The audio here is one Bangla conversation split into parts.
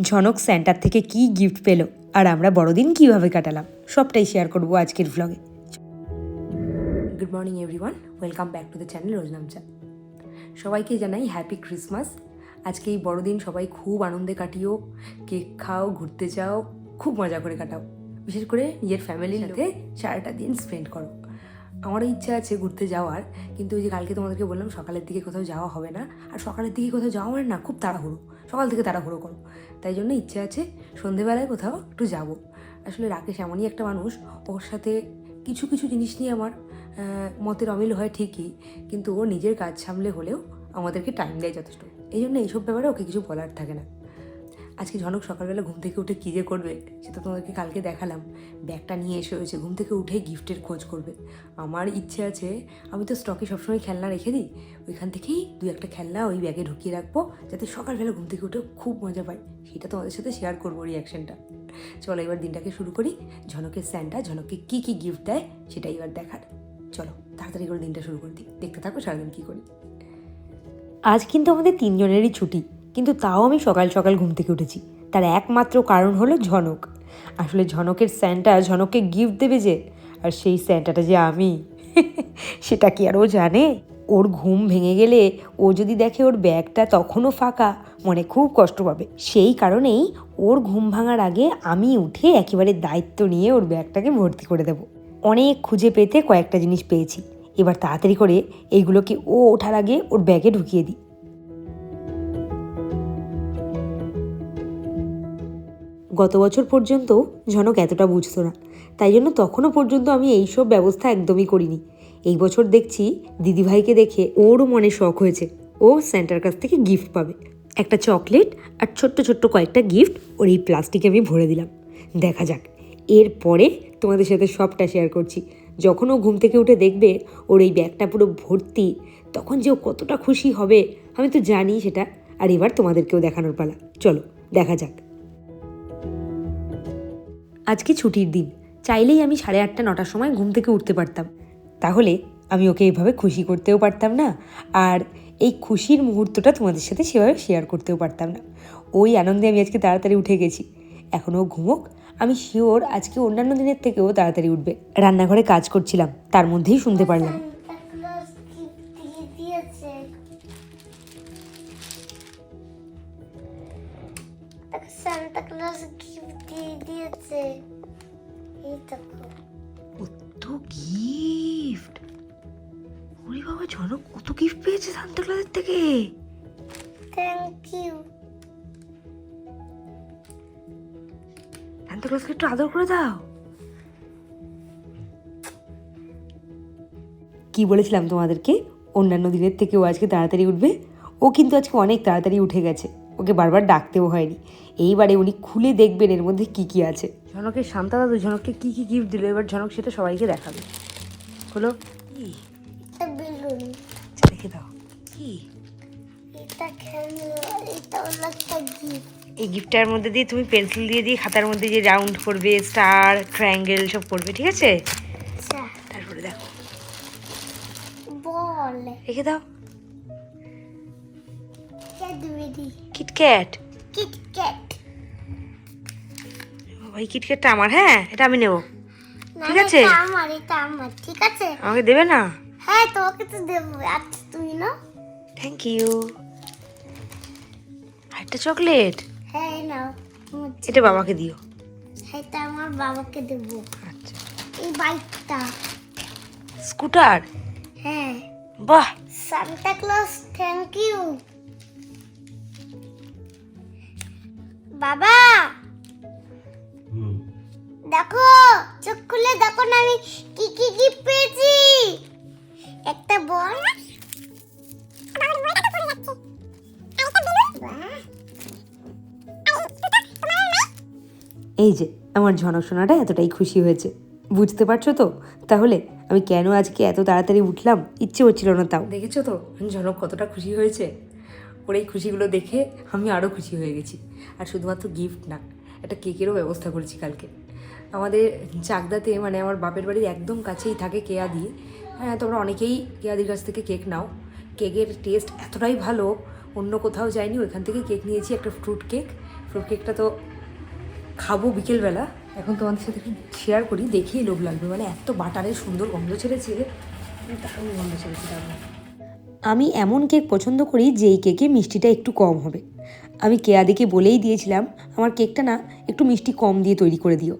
ঝনক স্যান্টার থেকে কি গিফট পেল আর আমরা বড়দিন কীভাবে কাটালাম? সবটাই শেয়ার করব আজকের ভ্লগে good morning everyone welcome back to the channel Roznamcha সবাইকে জানাই হ্যাপি ক্রিসমাস আজকে এই বড়দিন সবাই খুব আনন্দে কাটিও কেক খাও ঘুরতে যাও খুব মজা করে কাটাও। বিশেষ করে নিজের ফ্যামিলির সাথে সারাটা দিন স্পেন্ড করো। আমারও ইচ্ছা আছে ঘুরতে যাওয়ার কিন্তু ওই যে কালকে তোমাদেরকে বললাম সকালের দিকে কোথাও যাওয়া হবে না। আর সকালের দিকে কোথাও যাওয়া মানে না খুব তাড়াহুড়ো। সকাল থেকে তাড়াহুড়ো করো। তাই জন্য ইচ্ছে আছে সন্ধেবেলায় কোথাও একটু যাব। আসলে রাকেশ এমনই একটা মানুষ, ওর সাথে কিছু কিছু জিনিস নিয়ে আমার মতের অমিল হয় ঠিকই, কিন্তু ও নিজের কাজ সামলে হলেও আমাদেরকে টাইম দেয় যথেষ্ট। এই জন্য এইসব ব্যাপারে ওকে কিছু বলার থাকে না। আজকে ঝনক সকালবেলা ঘুম থেকে উঠে কী যে করবে, সেটা তোমাদেরকে কালকে দেখালাম। ব্যাগটা নিয়ে এসে হয়েছে ঘুম থেকে উঠে গিফটের খোঁজ করবে। আমার ইচ্ছে আছে, আমি তো স্টকে সবসময় খেলনা রেখে দিই, ওইখান থেকেই দুই একটা খেলনা ওই ব্যাগে ঢুকিয়ে রাখব, যাতে সকালবেলা ঘুম থেকে উঠে খুব মজা পাই। সেটা তোমাদের সাথে শেয়ার করব রিয়াকশনটা চলো এবার দিনটাকে শুরু করি। ঝনকের স্যান্টা ঝনককে কী কী গিফট দেয়, সেটাই এবার দেখার। চলো, তাড়াতাড়ি করে দিনটা শুরু করে দিই। দেখতে থাকো, সারাদিন কী করি। আজ কিন্তু আমাদের তিনজনেরই ছুটি। কিন্তু তাও আমি সকাল সকাল ঘুম থেকে উঠেছি। তার একমাত্র কারণ হলো ঝনক। আসলে ঝনকের স্যান্টা ঝনককে গিফট দেবে যে, আর সেই স্যান্টাটা যে আমি, সেটা কি আর ও জানে? ওর ঘুম ভেঙে গেলে ও যদি দেখে ওর ব্যাগটা তখনও ফাঁকা, মনে খুব কষ্ট পাবে। সেই কারণেই ওর ঘুম ভাঙার আগে আমি উঠে একেবারে দায়িত্ব নিয়ে ওর ব্যাগটাকে ভর্তি করে দেবো। অনেক খুঁজে পেতে কয়েকটা জিনিস পেয়েছি। এবার তাড়াতাড়ি করে এইগুলোকে ও ওঠার আগে ওর ব্যাগে ঢুকিয়ে দিই। গত বছর পর্যন্ত ঝনক এতটা বুঝতো না। তাই জন্য তখনও পর্যন্ত আমি এইসব ব্যবস্থা একদমই করিনি। এই বছর দেখছি দিদিভাইকে দেখে ওরও মনে শখ হয়েছে। ও স্যান্টার কাছ থেকে গিফট পাবে। একটা চকলেট আর ছোট্ট ছোট্ট কয়েকটা গিফট ওর এই প্লাস্টিকে আমি ভরে দিলাম। দেখা যাক। এরপরে তোমাদের সাথে সবটা শেয়ার করছি। যখন ও ঘুম থেকে উঠে দেখবে ওর এই ব্যাগটা পুরো ভর্তি, তখন যে ও কতটা খুশি হবে, আমি তো জানি সেটা। আর এবার তোমাদেরকেও দেখানোর পালা। চলো, দেখা যাক। আজকে ছুটির দিন, চাইলেই আমি সাড়ে আটটা, নটার সময় ঘুম থেকে উঠতে পারতাম। তাহলে আমি ওকে এইভাবে খুশি করতেও পারতাম না, আর এই খুশির মুহূর্তটা তোমাদের সাথে সেভাবে শেয়ার করতেও পারতাম না। ওই আনন্দে আমি আজকে তাড়াতাড়ি উঠে গেছি। এখনও ঘুমোক, আমি শিওর আজকে অন্যান্য দিনের থেকেও তাড়াতাড়ি উঠবে। রান্নাঘরে কাজ করছিলাম, তার মধ্যেই শুনতে পারলাম। দিয়েছে এই দেখো কত গিফট ওরে বাবা ঝনক কত গিফট পেয়েছে সান্তা ক্লজের থেকে? থ্যাংক ইউ সান্তা ক্লজকে একটু আদর করে দাও। কি বলেছিলাম তোমাদেরকে? অন্যান্য দিনের থেকে ও আজকে তাড়াতাড়ি উঠবে। ও কিন্তু আজকে অনেক তাড়াতাড়ি উঠে গেছে। ওকে বারবার ডাকতেও হয়নি। এইবারে উনি খুলে দেখবেন এর মধ্যে কি কি আছে। ঝনকের শান্তা দাদু ঝনককে কি কি গিফট দিল? এবার ঝনক সেটা সবাইকে দেখাবে। হলো কি? আচ্ছা, দাও। কি? হলো একটা গিফট এই গিফটটার মধ্যে দিয়ে তুমি পেন্সিল দিয়ে দিয়ে খাতার মধ্যে যে রাউন্ড করবে স্টার ট্রায়াঙ্গেল সব করবে ঠিক আছে? আচ্ছা। তারপরে দেখো। বল। রেখে দাও। কিটক্যাট কিটক্যাট ওই কিটক্যাটটা আমার হ্যাঁ? এটা আমি নেব। ঠিক আছে। আমার এটা আমার ঠিক আছে? আমাকে দেবে না? হ্যাঁ তোমাকে তো দেবো। আচ্ছা তুমি না? থ্যাংক ইউ একটা চকলেট? হ্যাঁ নাও এটা বাবাকে দিও। এটা আমার বাবাকে দেবো। আচ্ছা। এই বাইকটা। স্কুটার? হ্যাঁ। বাহ! সান্তা ক্লজ থ্যাংক ইউ বাবা! দেখো চোখ খুলে দেখো না আমি কি কি গিফট পেয়েছি। একটা বল। এই যে আমার ঝনক সোনাটা এতটাই খুশি হয়েছে। বুঝতে পারছ তো? তাহলে আমি কেন আজকে এত তাড়াতাড়ি উঠলাম? ইচ্ছে হচ্ছিল না তাও। দেখেছ তো? ঝনক কতটা খুশি হয়েছে। ওর এই খুশিগুলো দেখে আমি আরও খুশি হয়ে গেছি। আর শুধুমাত্র গিফট না একটা কেকেরও ব্যবস্থা করেছি কালকে। আমাদের চাকদাতে মানে আমার বাপের বাড়ির একদম কাছেই থাকে কেয়া কেয়াদি হ্যাঁ তোমরা অনেকেই কেয়াদির কাছ থেকে কেক নাও। কেকের টেস্ট এতটাই ভালো, অন্য কোথাও যায়নি ওইখান থেকে কেক নিয়েছি একটা ফ্রুট কেক ফ্রুট কেকটা তো খাব বিকেলবেলা। এখন তোমাদের সাথে শেয়ার করি দেখিয়ে লোভ লাগবে। মানে এত বাটারের সুন্দর গন্ধ ছেড়েছে। দারুণ গন্ধ ছেড়েছে, দারুণ। আমি এমন কেক পছন্দ করি যেই কেকে মিষ্টিটা একটু কম হবে। আমি কেয়াদিকে বলেই দিয়েছিলাম, আমার কেকটা না, একটু মিষ্টি কম দিয়ে তৈরি করে দিও।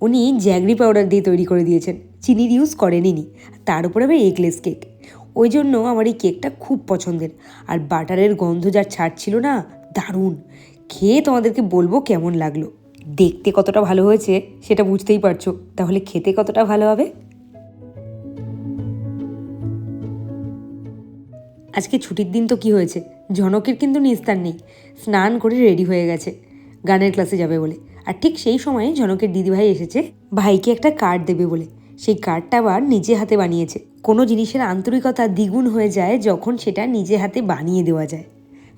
উনি জ্যাগরি পাউডার দিয়ে তৈরি করে দিয়েছেন। চিনির ইউজ করেনি তার উপরে আবার এগলেস কেক। ওই জন্য আমার এই কেকটা খুব পছন্দের। আর বাটারের গন্ধ যার ছাড়ছিল না, দারুণ। খেয়ে তোমাদেরকে বলব কেমন লাগল। দেখতে কতটা ভালো হয়েছে, সেটা বুঝতেই পারছ। তাহলে খেতে কতটা ভালো হবে? আজকে ছুটির দিন তো কি হয়েছে? ঝনকের কিন্তু নিস্তার নেই। স্নান করে রেডি হয়ে গেছে। গানের ক্লাসে যাবে বলে। আর ঠিক সেই সময়ে ঝনকের দিদিভাই এসেছে, ভাইকে একটা কার্ড দেবে বলে। সেই কার্ডটা আবার নিজে হাতে বানিয়েছে। কোনো জিনিসের আন্তরিকতা দ্বিগুণ হয়ে যায় যখন সেটা নিজে হাতে বানিয়ে দেওয়া যায়।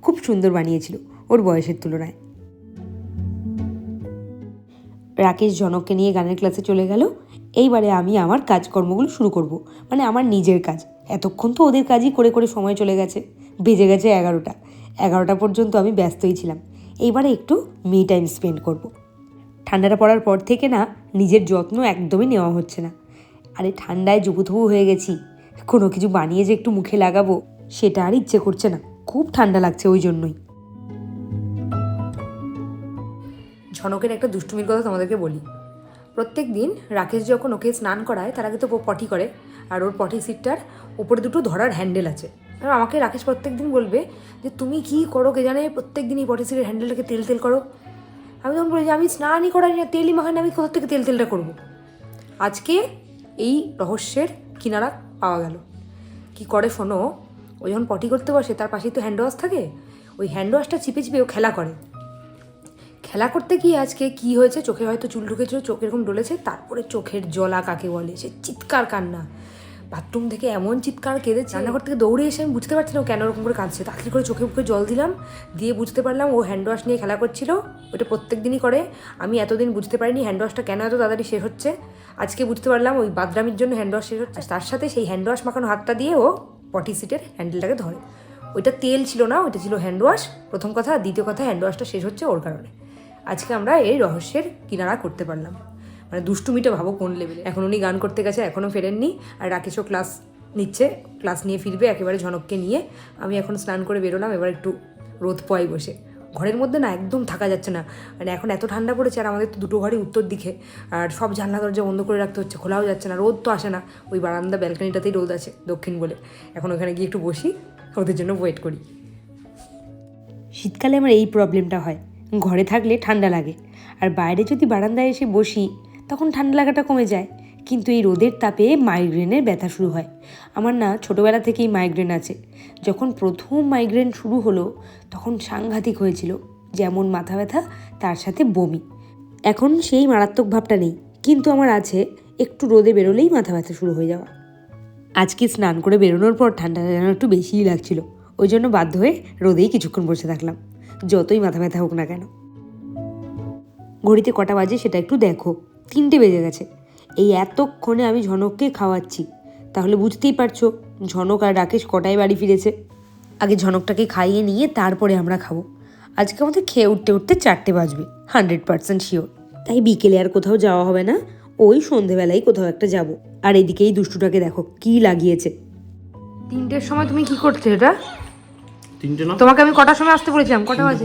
খুব সুন্দর বানিয়েছিল ওর বয়সের তুলনায়। রাকেশ জনককে নিয়ে গানের ক্লাসে চলে গেল। এইবারে আমি আমার কাজকর্মগুলো শুরু করব। মানে আমার নিজের কাজ। এতক্ষণ তো ওদের কাজই করে করে সময় চলে গেছে। বেজে গেছে এগারোটা। এগারোটা পর্যন্ত আমি ব্যস্তই ছিলাম। এইবারে একটু মি টাইম স্পেন্ড করব। ঠান্ডাটা পড়ার পর থেকে না নিজের যত্ন একদমই নেওয়া হচ্ছে না। আরে ঠান্ডায় জুবুথবু হয়ে গেছি। কোনো কিছু বানিয়ে যে একটু মুখে লাগাবো, সেটা আর ইচ্ছে করছে না। খুব ঠান্ডা লাগছে ওই জন্যই। ঝনকের একটা দুষ্টুমির কথা তোমাদেরকে বলি। প্রত্যেক দিন রাকেশ যখন ওকে স্নান করায়, তার আগে তো পটি করে। আর ওর পটি সিটটার উপরে দুটো ধরার হ্যান্ডেল আছে। আর আমাকে রাকেশ প্রত্যেক দিন বলবে যে, তুমি কি করো কে জানে প্রত্যেক দিন এই পটি হ্যান্ডেলটাকে তেল তেল করো। আমি তখন বলি যে, আমি স্নানই করাই না, তেলই মাখাই না, আমি কোথা থেকে তেল তেলটা করব? আজকে এই রহস্যের কিনারা পাওয়া গেল। কি করে শোনো? ও যখন পটি করতে বসে, তার পাশেই তো হ্যান্ড ওয়াশ থাকে। ওই হ্যান্ড ওয়াশটা চিপে চিপে ও খেলা করে। খেলা করতে গিয়ে আজকে কি হয়েছে? চোখে হয়তো চুল ঢুকেছিল, চোখ এরকম ডলেছে, তারপরে চোখের জলা কাকে বলে? সে চিৎকার কান্না। বাথরুম থেকে এমন চিৎকার কেঁদেছে। রান্নাঘর থেকে দৌড়ে এসে আমি বুঝতে পারছি না কেন ওরকম করে কাঁদছে। তাড়াতাড়ি করে চোখে মুখে জল দিলাম, দিয়ে বুঝতে পারলাম ও হ্যান্ড ওয়াশ নিয়ে খেলা করছিল। ওটা প্রত্যেক দিনই করে। আমি এতদিন বুঝতে পারিনি হ্যান্ড ওয়াশটা কেন এত তাড়াতাড়ি শেষ হচ্ছে। আজকে বুঝতে পারলাম ওই বাদরামির জন্য হ্যান্ড ওয়াশ শেষ হচ্ছে। তার সাথে সেই হ্যান্ড ওয়াশ মাখানো হাতটা দিয়ে ও পটি সিটের হ্যান্ডেলটাকে ধরে। ওইটা তেল ছিল না, ওইটা ছিল হ্যান্ড ওয়াশ প্রথম কথা, দ্বিতীয় কথা হ্যান্ড ওয়াশটা শেষ হচ্ছে ওর কারণে। আজকে আমরা এই রহস্যের কিনারা করতে পারলাম। মানে দুষ্টুমিটা ভাবো কোন লেভেলে এখন উনি গান করতে গেছে এখনও ফেরেননি। আর রাকেশও ক্লাস নিচ্ছে, ক্লাস নিয়ে ফিরবে একেবারে ঝনককে নিয়ে। আমি এখন স্নান করে বেরোলাম, এবার একটু রোদ পয় বসে। ঘরের মধ্যে না একদম থাকা যাচ্ছে না। মানে এখন এত ঠান্ডা পড়েছে, আর আমাদের তো দুটো ঘরই উত্তর দিকে। আর সব জানলা দরজা বন্ধ করে রাখতে হচ্ছে, খোলাও যাচ্ছে না, রোদ তো আসে না। ওই বারান্দা, ব্যালকানিটাতেই রোদ আছে, দক্ষিণ বলে এখন ওখানে গিয়ে একটু বসি, ওদের জন্য ওয়েট করি। শীতকালে আমার এই প্রবলেমটা হয়। ঘরে থাকলে ঠান্ডা লাগে। আর বাইরে যদি বারান্দায় এসে বসি তখন ঠান্ডা লাগাটা কমে যায়। কিন্তু এই রোদের তাপে মাইগ্রেনের ব্যথা শুরু হয়। আমার না ছোটোবেলা থেকেই মাইগ্রেন আছে। যখন প্রথম মাইগ্রেন শুরু হলো, তখন সাংঘাতিক হয়েছিল। যেমন মাথা ব্যথা, তার সাথে বমি। এখন সেই মারাত্মক ভাবটা নেই। কিন্তু আমার আছে, একটু রোদে বেরোলেই মাথা ব্যথা শুরু হয়ে যাওয়া। আজকে স্নান করে বেরোনোর পর ঠান্ডাটা যেন একটু বেশিই লাগছিল। ওই জন্য বাধ্য হয়ে রোদেই কিছুক্ষণ বসে থাকলাম। যতই মাথা ব্যথা হোক না কেন। ঘড়িতে কটা বাজে সেটা একটু দেখো। তিনটে বেজে গেছে। এই এতক্ষণে আমি ঝনককে খাওয়াচ্ছি। তাহলে বুঝতেই পারছ ঝনক আর রাকেশ কটায় বাড়ি ফিরেছে। আগে ঝনকটাকে খাইয়ে নিয়ে তারপরে আমরা খাব। আজকে আমাদের খেয়ে উঠতে উঠতে চারটে বাজবে হান্ড্রেড পার্সেন্ট শিওর তাই বিকেলে আর কোথাও যাওয়া হবে না ওই সন্ধেবেলায় কোথাও একটা যাব। আর এদিকেই দুষ্টুটাকে দেখো কি লাগিয়েছে। তিনটের সময় তুমি কি করছ এটা? তিনটে না? তোমাকে আমি কটার সময় আসতে বলেছিলাম? কটা বাজে?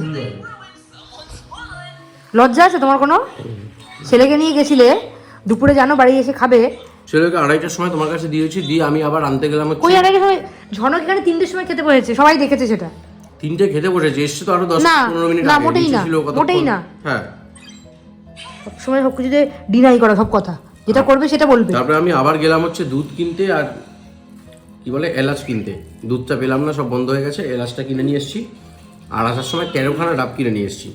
লজ্জা আছে তোমার কোনো? ছেলেকে নিয়ে গেছিলে দুপুরে জানো বাড়ি এসে খাবে? ছেলেকে আড়াইটার সময় তোমার কাছে দিয়েছি দিয়ে আমি আবার আনতে গেলাম ওই আগে সময় ঝনক এখানে তিনটের সময় খেতে বসেছে সবাই দেখেছে সেটা। তিনটে খেতে বসেছে এসছে তো আরও দশ পনেরো মিনিট না, মোটেই না, মোটেই না। হ্যাঁ। সবসময় সব কিছুতে ডিনাই করা সব কথা। যেটা করবে সেটা বলবে। তারপরে আমি আবার গেলাম হচ্ছে দুধ কিনতে আর কি বলে এলাচ কিনতে। দুধটা পেলাম না সব বন্ধ হয়ে গেছে এলাচটা কিনে নিয়ে এসেছি। আর আসার সময় তেরোখানা ডাব কিনে নিয়ে এসেছি।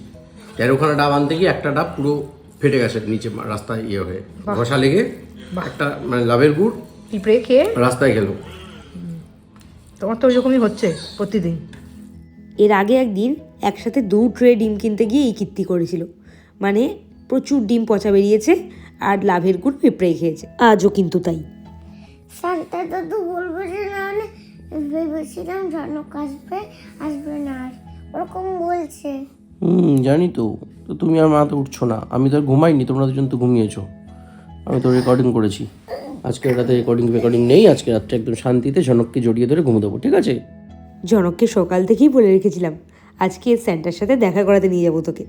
তেরোখানা ডাব আনতে গিয়ে একটা ডাব পুরো ফেটে গেছে নিচে রাস্তায় ইয়ে হয়ে। ঘষা লেগে একটা মানে লাভের গুড় পিঁপড়ে খেয়ে রাস্তায় গেল। তোমার তো ওইরকমই হচ্ছে প্রতিদিন। এর আগে একদিন একসাথে দু ট্রে ডিম কিনতে গিয়ে এই কীর্তি করেছিল। মানে প্রচুর ডিম পচা বেরিয়েছে আর লাভের গুড় পিঁপড়ে খেয়েছে। আজও কিন্তু তাই। শান্তা দাদু বলবে যে না মানে ভেবেছিলাম জনক আসবে আসবে না আর ওরকম বলছে। হুম, জানি তো। তো তুমি আর মা তো উঠছো না। আমি তো আর ঘুমাইনি, তোমরা দুজন তো ঘুমিয়েছো। আমি তো রেকর্ডিং করেছি। আজকে রাতে রেকর্ডিং রেকর্ডিং নেই, আজকে রাত্রে একদম শান্তিতে জনককে জড়িয়ে ধরে ঘুমে দেবো, ঠিক আছে? জনককে সকাল থেকেই বলে রেখেছিলাম, আজকে স্যান্টার সাথে দেখা করাতে নিয়ে যাব তোকে।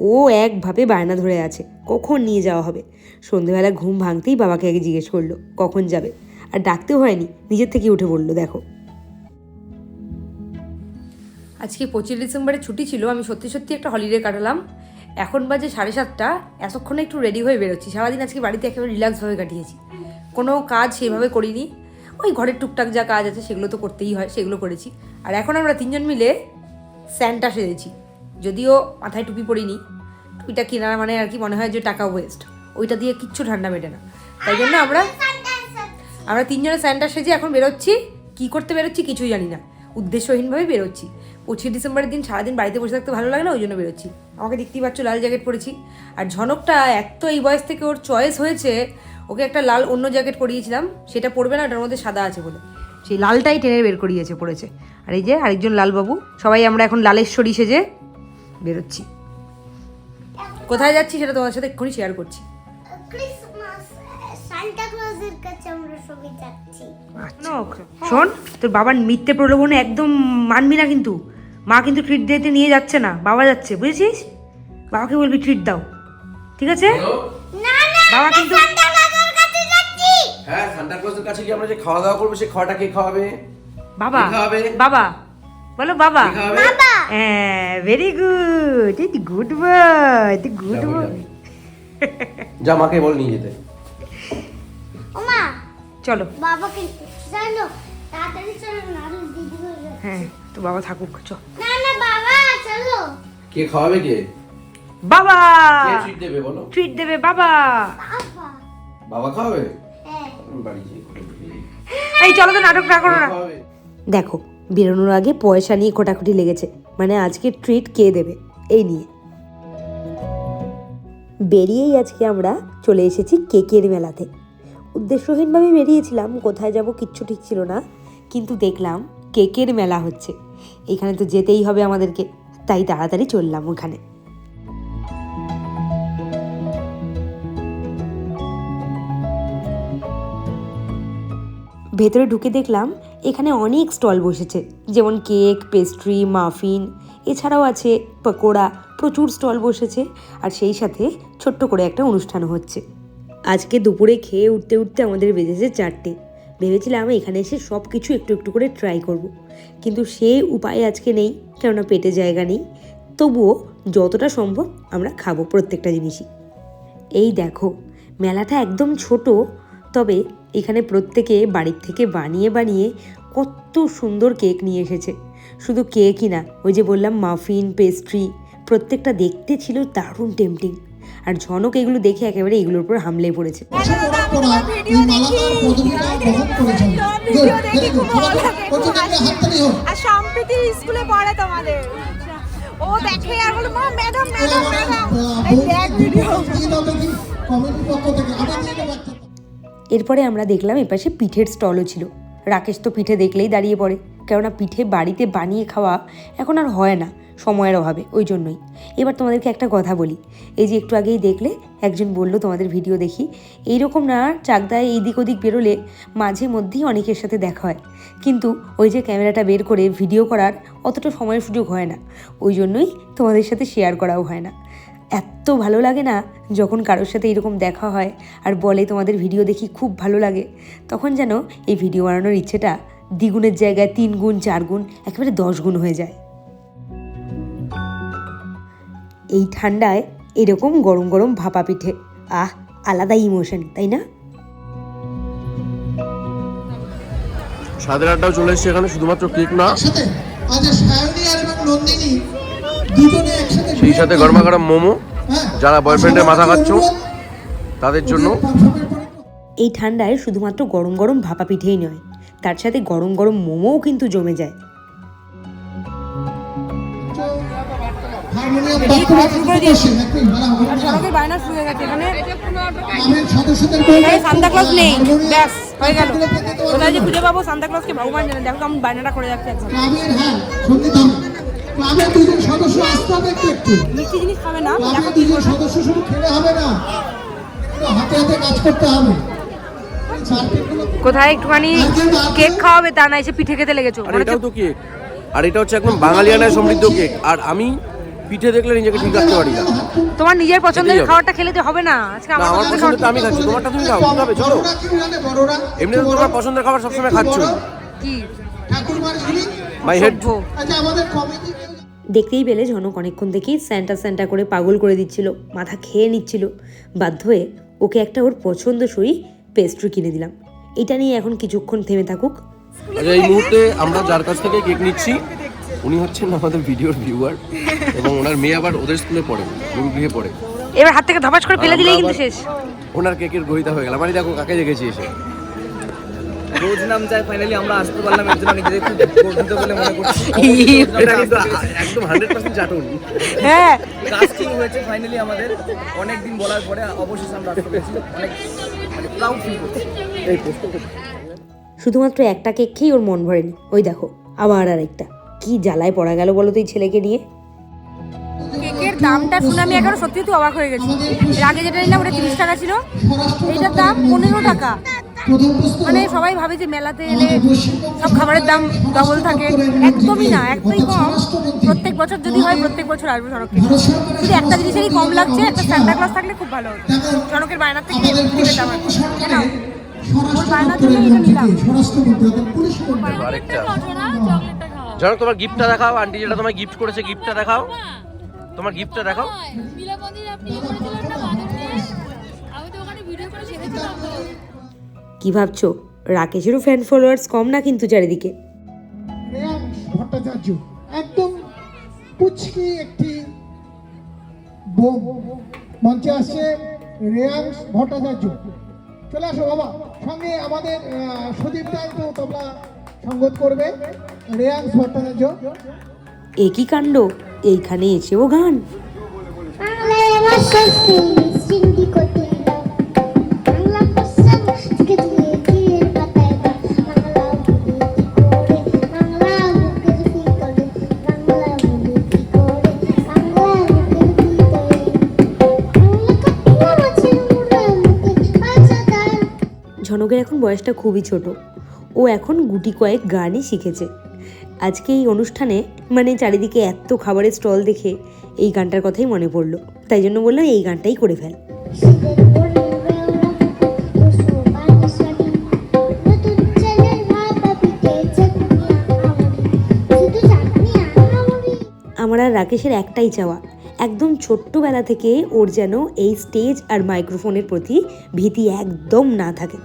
ও একভাবে বায়না ধরে আছে, কখন নিয়ে যাওয়া হবে? সন্ধেবেলা ঘুম ভাঙতেই বাবাকে আগে জিজ্ঞেস করল, কখন যাবে? আর ডাকতেও হয়নি, নিজের থেকে উঠে বলল, দেখো। আজকে পঁচিশ ডিসেম্বরে ছুটি ছিল, আমি সত্যি সত্যি একটা হলিডে কাটালাম। এখন বাজে সাড়ে সাতটা, এতক্ষণে একটু রেডি হয়ে বেরোচ্ছি। সারাদিন আজকে বাড়িতে একেবারে রিল্যাক্সভাবে কাটিয়েছি। কোনো কাজ সেইভাবে করিনি। ওই ঘরের টুকটাক যা কাজ আছে সেগুলো তো করতেই হয়, সেগুলো করেছি। আর এখন আমরা তিনজন মিলে স্যান্টা সেজেছি। যদিও মাথায় টুপি পরিনি। টুপিটা কেনার মানে আর কি মনে হয় যে টাকা ওয়েস্ট ওইটা দিয়ে কিচ্ছু ঠান্ডা মেটে না। তাই জন্য আমরা আমরা তিনজনে স্যান্টা সেজে এখন বেরোচ্ছি। কি করতে বেরোচ্ছি কিছুই জানি না। উদ্দেশ্যহীনভাবে বেরোচ্ছি। পঁচিশ ডিসেম্বরের দিন সারাদিন বাড়িতে বসে থাকতে ভালো লাগে না? ওই জন্য বেরোচ্ছি। আমাকে দেখতেই পাচ্ছ লাল জ্যাকেট পরেছি। আর ঝনকটা এক তো এই বয়স থেকে ওর চয়েস হয়েছে ওকে একটা লাল অন্য জ্যাকেট পরিয়েছিলাম সেটা পরবে না ওটার মধ্যে সাদা আছে বলে। সেই লালটাই টেনে বের করিয়েছে পড়েছে আর এই যে আরেকজন লালবাবু সবাই আমরা এখন লালেশ্বরী সেজে বেরোচ্ছি। কোথায় যাচ্ছি সেটা তোমার সাথে এক্ষুনি শেয়ার করছি। ক্রিসমাস সান্টা ক্লজের কাছে আমরা সবাই যাচ্ছি। শোন তোর বাবার মিথ্যে প্রলোভনে একদম মানবি না কিন্তু। মা কিন্তু ট্রিট দিতে নিয়ে যাচ্ছে না বাবা যাচ্ছে বুঝেছিস? বাবাকে বলবি ট্রিট দাও ঠিক আছে? না না বাবা কিন্তু সান্টা ক্লজের কাছে যাচ্ছি। হ্যাঁ সান্টা ক্লজের কাছে গিয়ে আমরা যে খাওয়া দাওয়া করব সেই খাওয়াটা কে খাওয়াবে? বাবা বাবা বলো বাবা। হ্যাঁ very good eat good boy eat good যাব, বয় যাব। যা মাকে বল নিয়ে যেতে। ওমা চলো। বাবা কিন্তু চলো হয়ে তো বাবা থাকুক চ না না বাবা চলো। কে খাওয়াবে কে? বাবা! কে ট্রিট দেবে বলো? ট্রিট দেবে বাবা! বাবা। বাবা খাওয়াবে? হ্যাঁ। এই চলো তো নাটক না করো না। দেখো বেরোনোর আগে পয়সা নিয়ে খোটাখুটি লেগেছে। মানে আজকে ট্রিট কে দেবে? এই নিয়ে। বেরিয়েই আজকে আমরা চলে এসেছি কেকের মেলাতে। উদ্দেশ্যহীনভাবে বেরিয়েছিলাম কোথায় যাব কিচ্ছু ঠিক ছিল না। কিন্তু দেখলাম কেকের মেলা হচ্ছে। এখানে তো যেতেই হবে আমাদেরকে। তাই তাড়াতাড়ি চললাম ওখানে। ভেতরে ঢুকে দেখলাম এখানে অনেক স্টল বসেছে। যেমন কেক, পেস্ট্রি, মাফিন, এছাড়াও আছে পকোড়া, প্রচুর স্টল বসেছে। আর সেই সাথে ছোট্ট করে একটা অনুষ্ঠান হচ্ছে। আজকে দুপুরে খেয়ে উঠতে উঠতে আমাদের বেজেছে চারটে। ভেবেছিলাম এখানে এসে সব কিছু একটু একটু করে ট্রাই করব। কিন্তু সে উপায় আজকে নেই, কেননা পেটে জায়গা নেই। তবুও যতটা সম্ভব আমরা খাব প্রত্যেকটা জিনিসই। এই দেখো, মেলাটা একদম ছোট, তবে এখানে প্রত্যেকে বাড়ির থেকে বানিয়ে বানিয়ে কত সুন্দর কেক নিয়ে এসেছে। শুধু কেকই না, ওই যে বললাম মাফিন পেস্ট্রি প্রত্যেকটা দেখতে ছিল দারুণ টেম্পটিং আর ঝনক এগুলো দেখে একেবারে এগুলোর উপর হামলে পড়েছে। আর সম্প্রীতি স্কুলে পড়ে তোমাদের। ও দেখে আর বলে মা ম্যাডাম ম্যাডাম ম্যাডাম এই দেখ ভিডিও পক্ষ থেকে এরপরে আমরা দেখলাম এপাশে পিঠের স্টলও ছিল। রাকেশ তো পিঠে দেখলেই দাঁড়িয়ে পড়ে। কেননা পিঠে বাড়িতে বানিয়ে খাওয়া এখন আর হয় না। সময়ের অভাবে, ওই জন্যই। এবার তোমাদেরকে একটা কথা বলি। এই যে একটু আগেই দেখলে, একজন বলল তোমাদের ভিডিও দেখি, এইরকম না, চাকদায় এই দিক ওদিক বেরোলে মাঝে মধ্যেই অনেকের সাথে দেখা হয়। কিন্তু ওই যে ক্যামেরাটা বের করে ভিডিও করার অতটা সময়ের সুযোগ হয় না। ওই জন্যই তোমাদের সাথে শেয়ার করাও হয় না। এত ভালো লাগে না যখন কারোর সাথে এরকম দেখা হয় আর বলে তোমাদের ভিডিও দেখি খুব ভালো লাগে। তখন যেন এই ভিডিও বানানোর ইচ্ছেটা দ্বিগুণের জায়গায় তিন গুণ, চার গুণ, একেবারে দশ গুণ হয়ে যায়। এই ঠান্ডায় এরকম গরম গরম ভাপা পিঠে। আহ আলাদা ইমোশন তাই না? স্বাদের আড্ডাও চলে এসেছে এখানে শুধুমাত্র কেক না। একসাথে আজ সায়নী আর এবং নন্দিনী দুজনে একসাথে সেই সাথে গরমা গরম মোমো হ্যাঁ, যারা boyfriend-এর মাথা খাচ্ছ, তাদের জন্য। এই ঠান্ডায় শুধুমাত্র গরম গরম ভাপা পিঠেই নয় তার সাথে গরম গরম মোমোও কিন্তু জমে যায়। গেছে এখানে নেই ব্যাস কোথায় যে বায়নাটা করে কোথায় একটুখানি কেক খাওয়াবে তা না, এসে পিঠে খেতে লেগেছো। এটাও তো কেক আর এটা হচ্ছে একদম বাঙালিয়ানায় সমৃদ্ধ কেক আর আমি পিঠে দেখলে নিজেকে ঠিক রাখতে পারি না। তোমার নিজের পছন্দের খাবারটা খেলে তো হবে না। আজকে আমার পছন্দ তো আমি খাচ্ছি তোমারটা তুমি খাও কি খাবে চলো। এমনি তো তোমার পছন্দের খাবার সবসময় খাচ্ছ কি? মাই হেড আচ্ছা আমাদের কমিটি দেখতেই পেলে ঝনক অনেকক্ষণ থেকেই স্যান্টা স্যান্টা করে পাগল করে দিচ্ছিল মাথা খেয়ে নিচ্ছিল। বাধ্য হয়ে ওকে একটা ওর পছন্দসই পেস্ট্রি কিনে দিলাম। এটা নিয়ে এখন কিছুক্ষণ থেমে থাকুক। আচ্ছা এই মুহূর্তে আমরা যার কাছ থেকে কেক নিচ্ছি উনি হচ্ছেন আমাদের ভিডিওর ভিউয়ার এবং ওনার মেয়ে আবার ওদের স্কুলে পড়ে গুরুগৃহে পড়ে। এবার হাত থেকে ধাপাস করে ফেলে দিলেই কিন্তু শেষ। ওনার কেকের গ্রহিতা হয়ে গেল। মানে দেখো কাকে দেখেছি এসে। রোজ নাম চাই ফাইনালি আমরা আসতে পারলাম এর জন্য নিজেদের খুব গর্বিত বলে মনে করছি। এটা কিন্তু একদম হান্ড্রেড পার্সেন্ট চাটুন। হ্যাঁ। কাস্টিং হয়েছে ফাইনালি আমাদের। অনেক দিন বলার পরে অবশেষে আমরা আসতে পেরেছি। অনেক মানে প্রাউড ফিল করছি। শুধুমাত্র একটা কেক খেয়েই ওর মন ভরেনি। ওই দেখো আবার আর একটা কি জ্বালায় পড়া গেল বলো তো এই ছেলেকে নিয়ে? কেকের দামটা শুনে আমি এখনও সত্যি তো অবাক হয়ে গেছি। এর আগে যেটা নিলাম ওটা তিরিশ টাকা ছিল। এইটার দাম পনেরো টাকা। মানে সবাই ভাবে যে মেলাতে এলে সব খাবারের দাম ডবল থাকে। একদমই না একদমই কম। প্রত্যেক বছর যদি হয় প্রত্যেক বছর আসবে সড়কে শুধু একটা জিনিসেরই কম লাগছে একটা সান্টা ক্লাস থাকলে খুব ভালো হতো। সড়কের বায়নার থেকে পেতাম কেন? ওর বায়নার জন্য এটা নিলাম। জানো তোমার গিফটটা দেখাও আন্টি যেটা তোমায় গিফট করেছে গিফটটা দেখাও। তোমার গিফটটা দেখাও। কি ভাবছ? রাকেশেরও ফ্যান ফলোয়ার্স কম না কিন্তু চারিদিকে? ভট্টাচার্য একদম পুচকি একটি মঞ্চে আসছে রেয়াংশ ভট্টাচার্য। চলে আসো বাবা সঙ্গে আমাদের সুদীপ তো তোমরা সঙ্গত করবে ভট্টাচার্য একই কাণ্ড এইখানে এসেও গান। তার ঝনকের এখন বয়সটা খুবই ছোট। ও এখন গুটি কয়েক গানই শিখেছে। আজকে এই অনুষ্ঠানে মানে চারিদিকে এত খাবারের স্টল দেখে এই গানটার কথাই মনে পড়ল। তাই জন্য বললাম এই গানটাই করে ফেল। আমার আর রাকেশের একটাই চাওয়া, একদম ছোট্টবেলা থেকে ওর যেন এই স্টেজ আর মাইক্রোফোনের প্রতি ভীতি একদম না থাকে।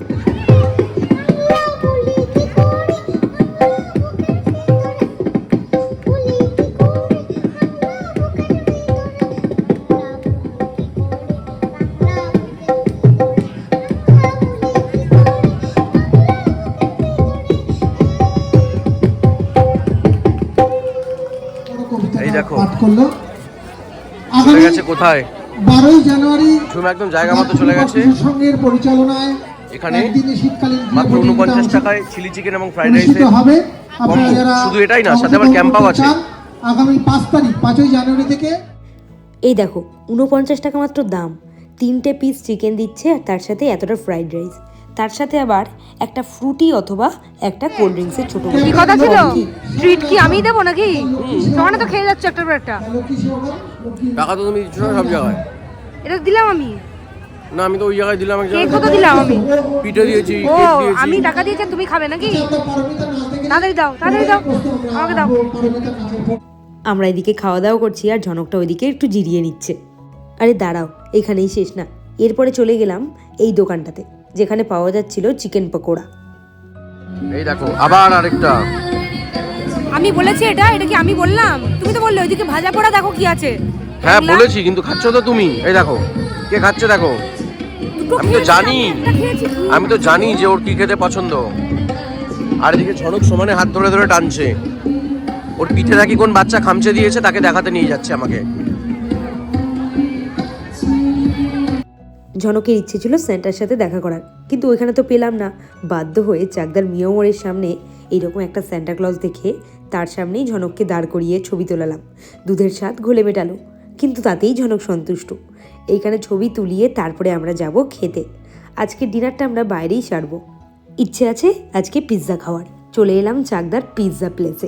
কোথায়? বারোই জানুয়ারি ঝুম একদম জায়গা মতো চলে গেছে। সঙ্গের পরিচালনায় এখানে শীতকালীন মাত্র উনপঞ্চাশ টাকায় চিলি চিকেন এবং ফ্রাইড রাইস হবে। আপনারা শুধু এটাই না, সাথে আবার ক্যাম্পাও আছে। আগামী পাঁচ তারিখ পাঁচই জানুয়ারি থেকে এই দেখো উনপঞ্চাশ টাকা মাত্র দাম। তিনটে পিস চিকেন দিচ্ছে আর তার সাথে এতটা ফ্রাইড রাইস তার সাথে আবার একটা ফ্রুটি অথবা একটা কোল্ড ড্রিঙ্কসের ছোট কি কথা ছিল? ট্রিট কি আমি দেবো নাকি? তোমার তো খেয়ে যাচ্ছে একটা একটা। টাকা তো তুমি দিচ্ছ সব জায়গায়? এটা দিলাম আমি। না আমি তো ওই জায়গায় দিলাম এক জায়গায় কত দিলাম আমি? পিঠে দিয়েছি ও আমি টাকা দিয়েছি তুমি খাবে নাকি? তাড়াতাড়ি দাও তাড়াতাড়ি দাও। আমাকে দাও। আমরা এদিকে খাওয়া দাওয়া করছি আর ঝনকটা ওইদিকে একটু জিরিয়ে নিচ্ছে। আরে দাঁড়াও এখানেই শেষ না। এরপরে চলে গেলাম এই দোকানটাতে। যেখানে পাওয়া যাচ্ছিল চিকেন পকোড়া। এই দেখো আবার আরেকটা। আমি বলেছি এটা এটা কি আমি বললাম? তুমি তো বললে ওইদিকে ভাজা পোড়া দেখো কি আছে। হ্যাঁ বলেছি কিন্তু খাচ্ছ তো তুমি। এই দেখো কে খাচ্ছে দেখো? আমি তো জানি। আমি তো জানি যে ওর কি খেতে পছন্দ। আর এদিকে ঝনক সমানে হাত ধরে ধরে টানছে। ওর পিঠে নাকি কোন বাচ্চা খামচে দিয়েছে তাকে দেখাতে নিয়ে যাচ্ছে আমাকে। ঝনকের ইচ্ছে ছিল সেন্টার সাথে দেখা করার। কিন্তু ওইখানে তো পেলাম না। বাধ্য হয়ে চাকদার মিয়ামরের সামনে এইরকম একটা স্যান্টা ক্লজ দেখে তার সামনেই ঝনককে দাঁড় করিয়ে ছবি তোলালাম। দুধের স্বাদ ঘোলে মেটালো, কিন্তু তাতেই ঝনক সন্তুষ্ট। এইখানে ছবি তুলিয়ে তারপরে আমরা যাব খেতে। আজকে ডিনারটা আমরা বাইরেই সারবো। ইচ্ছে আছে আজকে পিৎজা খাওয়ার। চলে এলাম চাকদার পিৎজা প্লেসে।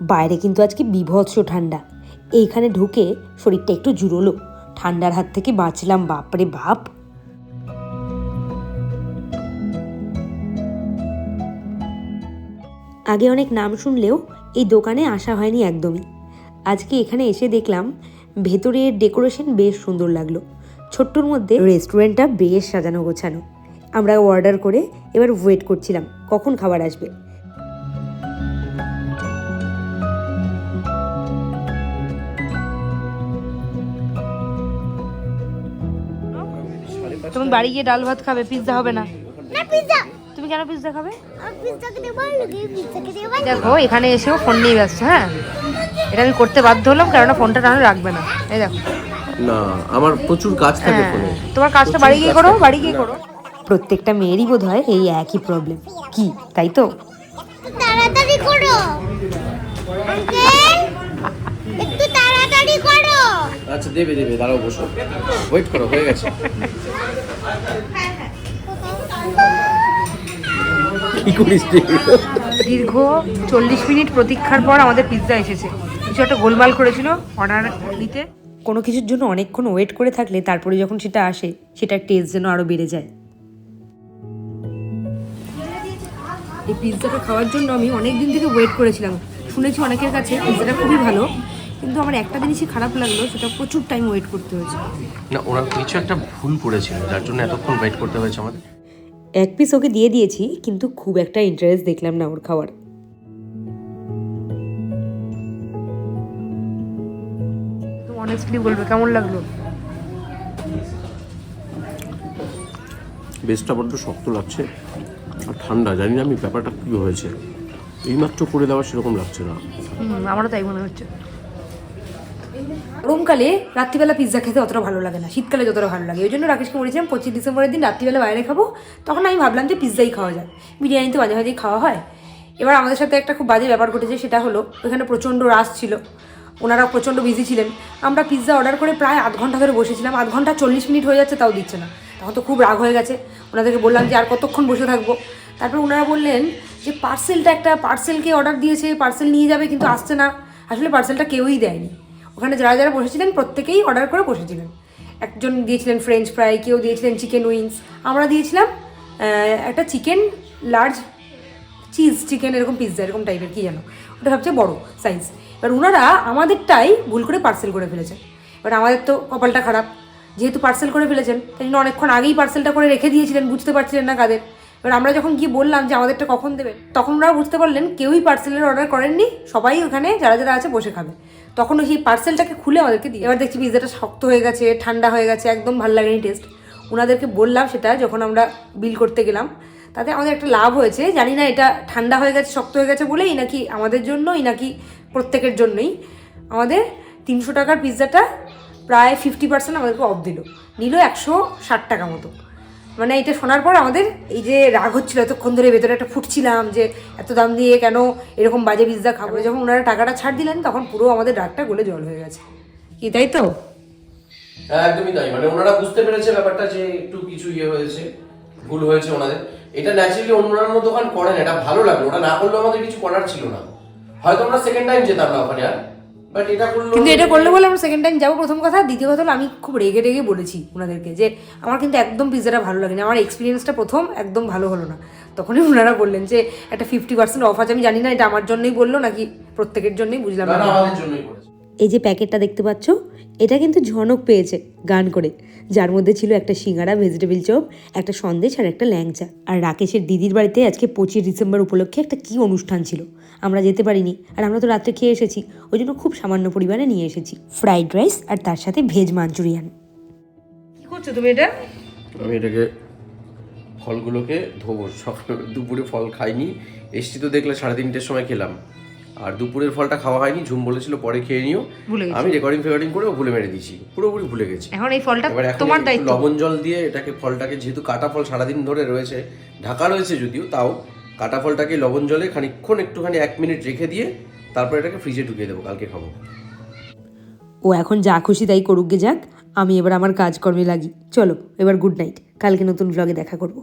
বাইরে কিন্তু আজকে বিভৎস ঠান্ডা। এইখানে ঢুকে শরীরটা একটু জুড়োলো। ঠান্ডার হাত থেকে বাঁচলাম, বাপরে বাপ। আগে অনেক নাম শুনলেও এই দোকানে আসা হয়নি একদমই। আজকে এখানে এসে দেখলাম ভেতরের ডেকোরেশন বেশ সুন্দর লাগল। ছোট্টর মধ্যে রেস্টুরেন্টটা বেশ সাজানো গোছানো। আমরা অর্ডার করে এবার ওয়েট করছিলাম, কখন খাবার আসবে। তুমি বাড়ি গিয়ে ডাল ভাত খাবে পিৎজা হবে না। না পিজ্জা তুমি কেন পিৎজা খাবে? দেখো এখানে এসেও ফোন নিয়ে ব্যস্ত হ্যাঁ? এটা আমি করতে বাধ্য হলাম কেননা ফোনটা নাহলে রাখবে না। এই দেখো। না আমার প্রচুর কাজ থাকে হ্যাঁ, ফোনে তোমার কাজটা বাড়ি গিয়ে করো বাড়ি গিয়ে করো। প্রত্যেকটা মেয়েরই বোধ হয় এই একই প্রবলেম কি তাই তো? তাড়াতাড়ি করো আঙ্কেল একটু তাড়াতাড়ি করো আচ্ছা দেবে দেবে দাঁড়াও বসো। ওয়েট করো হয়ে গেছে। কি করিস দীর্ঘ চল্লিশ মিনিট প্রতীক্ষার পর আমাদের পিৎজা এসেছে। কিছু একটা গোলমাল করেছিল অর্ডার নিতে। কোনো কিছুর জন্য অনেকক্ষণ ওয়েট করে থাকলে তারপরে যখন সেটা আসে সেটার টেস্ট যেন আরও বেড়ে যায়। এই পিৎজাটা খাওয়ার জন্য আমি অনেক দিন থেকে ওয়েট করেছিলাম। শুনেছি অনেকের কাছে পিৎজাটা খুবই ভালো। কিন্তু আমার একটা জিনিসই খারাপ লাগল সেটা প্রচুর টাইম ওয়েট করতে হয়েছে। না ওরা কিছু একটা ভুল করেছিল যার জন্য এতক্ষণ ওয়েট করতে হয়েছে আমাদের। এক পিস ওকে দিয়ে দিয়েছি কিন্তু খুব একটা ইন্টারেস্ট দেখলাম না ওর খাওয়ার। অনেস্টলি বলবে কেমন লাগল? বেসটা বড্ড শক্ত লাগছে আর ঠান্ডা জানি না আমি ব্যাপারটা কী হয়েছে। এইমাত্র করে দেওয়া সেরকম লাগছে না। আমারও তাই মনে হচ্ছে। গরমকালে রাত্রিবেলা পিৎজা খেতে অতটা ভালো লাগে না, শীতকালে যতটা ভালো লাগে। ওই জন্য রাকেশকে বলেছিলাম, পঁচিশ ডিসেম্বরের দিন রাত্রিবেলা বাইরে খাব। তখন আমি ভাবলাম যে পিৎজাই খাওয়া যায় বিরিয়ানি তো মাঝে মাঝেই খাওয়া হয়। এবার আমাদের সাথে একটা খুব বাজে ব্যাপার ঘটেছে, সেটা হলো ওখানে প্রচণ্ড রাশ ছিল। ওনারা প্রচণ্ড বিজি ছিলেন। আমরা পিৎজা অর্ডার করে প্রায় আধ ঘণ্টা ধরে বসেছিলাম। আধ ঘণ্টা চল্লিশ মিনিট হয়ে যাচ্ছে, তাও দিচ্ছে না। তখন তো খুব রাগ হয়ে গেছে। ওনাদেরকে বললাম যে, আর কতক্ষণ বসে থাকব? তারপর ওনারা বললেন যে পার্সেলটা একটা পার্সেলকে অর্ডার দিয়েছে পার্সেল নিয়ে যাবে, কিন্তু আসছে না। আসলে পার্সেলটা কেউই দেয়নি। ওখানে যারা যারা বসেছিলেন, প্রত্যেকেই অর্ডার করে বসেছিলেন। একজন দিয়েছিলেন ফ্রেঞ্চ ফ্রাই কেউ দিয়েছিলেন চিকেন উইংস আমরা দিয়েছিলাম একটা চিকেন লার্জ চিজ চিকেন এরকম পিৎজা এরকম টাইপের কী জানো ওটা সবচেয়ে বড় সাইজ এবার ওনারা আমাদেরটাই ভুল করে পার্সেল করে ফেলেছেন। এবার আমাদের তো কপালটা খারাপ। যেহেতু পার্সেল করে ফেলেছেন, তাই জন্য অনেকক্ষণ আগেই পার্সেলটা করে রেখে দিয়েছিলেন, বুঝতে পারছিলেন না কাদের। এবার আমরা যখন গিয়ে বললাম যে আমাদেরটা কখন দেবেন, তখন ওরা বুঝতে পারলেন কেউই পার্সেলের অর্ডার করেননি, সবাই ওখানে যারা যারা আছে বসে খাবে। তখন সেই পার্সেলটাকে খুলে আমাদেরকে দিই এবার দেখছি পিৎজাটা শক্ত হয়ে গেছে, ঠান্ডা হয়ে গেছে, একদম ভালো লাগেনি টেস্ট ওনাদেরকে বললাম সেটা যখন আমরা বিল করতে গেলাম। তাতে আমাদের একটা লাভ হয়েছে, জানি না এটা ঠান্ডা হয়ে গেছে, শক্ত হয়ে গেছে বলেই নাকি আমাদের জন্যই নাকি প্রত্যেকের জন্যই। আমাদের তিনশো টাকার পিৎজাটা প্রায় ফিফটি পার্সেন্ট আমাদেরকে অফ দিল। নিল একশো ষাট টাকা মতো। মানে এটা শোনার পর আমাদের এই যে রাগ হচ্ছিল এতক্ষণ ধরে ভেতরে একটা ফুটছিলাম যে এত দাম দিয়ে কেন এরকম বাজে পিৎজা খাব? যখন ওনারা টাকাটা ছাড় দিলেন তখন পুরো আমাদের রাগটা গলে জল হয়ে গেছে। কি তাই তো? হ্যাঁ একদমই তাই। মানে ওনারা বুঝতে পেরেছে ব্যাপারটা যে একটু কিছু ইয়ে হয়েছে ভুল হয়েছে ওনাদের। এটা ন্যাচারালি অন্যান্য দোকান করেন এটা ভালো লাগল। ওটা না করলে আমাদের কিছু করার ছিল না। হয়তো আমরা সেকেন্ড টাইম যেতাম না ওখানে আর। কিন্তু এটা করলে বলে আমরা সেকেন্ড টাইম যাব প্রথম কথা। দ্বিতীয় কথা হলো আমি খুব রেগে রেগে বলেছি ওনাদেরকে যে আমার কিন্তু একদম পিৎজাটা ভালো লাগেনি। আমার এক্সপিরিয়েন্সটা প্রথম একদম ভালো হলো না। তখনই ওনারা বললেন যে একটা ফিফটি পার্সেন্ট অফ আছে। আমি জানি না এটা আমার জন্যই বলল নাকি প্রত্যেকের জন্যই বুঝলাম না না না, আমাদের জন্যই করেছে। এই যে প্যাকেটটা দেখতে পাচ্ছ এটা কিন্তু ঝনক পেয়েছে গান করে। যার মধ্যে ছিল একটা সিঙ্গারা ভেজিটেবিল চপ একটা সন্দেশ আর একটা ল্যাংচা। আর রাকেশের দিদির বাড়িতে আজকে পঁচিশ ডিসেম্বর উপলক্ষে একটা কি অনুষ্ঠান ছিল? আমরা যেতে পারিনি। আর আমরা তো রাত্রে খেয়ে এসেছি। ওই জন্য খুব সামান্য পরিমাণে নিয়ে এসেছি। ফ্রাইড রাইস আর তার সাথে ভেজ মাঞ্চুরিয়ান। কি করছ তুমি এটা? আমি এটাকে ফলগুলোকে ধোবো। সকাল দুপুরে ফল খাইনি। এসছি তো দেখলে সাড়ে তিনটের সময় খেলাম। আর দুপুরের ফলটা খাওয়া হয়নি। ঝুম বলেছিল পরে খেয়ে নিও। আমি রেকর্ডিং ফেকর্ডিং করেও ভুলে মেরে দিয়েছি। পুরোপুরি ভুলে গেছি। এখন এই ফলটা তোমার দায়িত্ব। লবণ জল দিয়ে এটাকে ফলটাকে যেহেতু কাটা ফল সারাদিন ধরে রয়েছে ঢাকা রয়েছে যদিও তাও কাটা ফলটাকে লবণ জলে খানিক্ষণ একটুখানি এক মিনিট রেখে দিয়ে তারপর এটাকে ফ্রিজে ঢুকিয়ে দেবো, কালকে খাব। ও এখন যা খুশি তাই করুক গে যাক, আমি এবার আমার কাজকর্মে লাগি। চলো, এবার গুড নাইট কালকে নতুন ব্লগে দেখা করব।